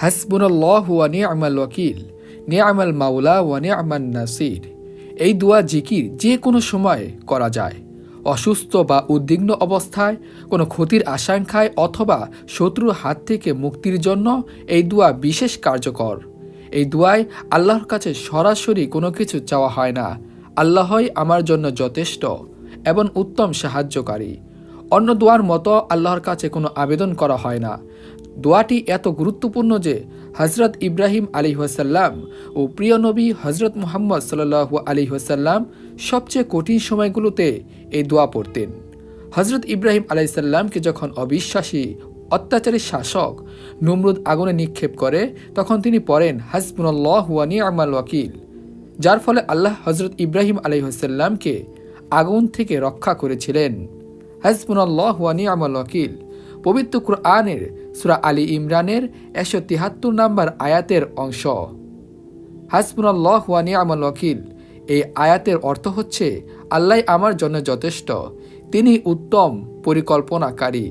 হাসবুনাল্লাহ ওয়া নি'মাল ওয়াকিল নি'মাল মাওলা ওয়া নি'মান নাসির। এই দোয়া জিকির যে কোনো সময় করা যায়। অসুস্থ বা উদ্বিগ্ন অবস্থায়, কোনো ক্ষতির আশঙ্কায় অথবা শত্রুর হাত থেকে মুক্তির জন্য এই দোয়া বিশেষ কার্যকর। এই দোয়ায় আল্লাহর কাছে সরাসরি কোনো কিছু চাওয়া হয় না। আল্লাহই আমার জন্য যথেষ্ট এবং উত্তম সাহায্যকারী। অন্য দোয়ার মতো আল্লাহর কাছে কোনো আবেদন করা হয় না। দোয়াটি এত গুরুত্বপূর্ণ যে হজরত ইব্রাহিম আলী ওয়াসাল্লাম ও প্রিয় নবী হজরত মোহাম্মদ সাল্লাহ আলী ওয়াসাল্লাম সবচেয়ে কঠিন সময়গুলোতে এই দোয়া পড়তেন। হজরত ইব্রাহিম আলাইসাল্লামকে যখন অবিশ্বাসী, অত্যাচারী শাসক নমরুদ আগুনে নিক্ষেপ করে, তখন তিনি পড়েন হাসবুল্লাহ ওয়ানি আমাল ওয়াকিল। যার ফলে আল্লাহ হজরত ইব্রাহিম আলাইসাল্লামকে আগুন থেকে রক্ষা করেছিলেন। হাসবুল্লাহ ওয়ানি আমাল ওয়াকিল। পবিত্র কুরআনের সুরা আলী ইমরানের একশো তিহাত্তর নম্বর আয়াতের অংশ। হাসমুরাল্লাহানি আমাল ওকিল এই আয়াতের অর্থ হচ্ছে, আল্লাহ আমার জন্য যথেষ্ট, তিনি উত্তম পরিকল্পনাকারী।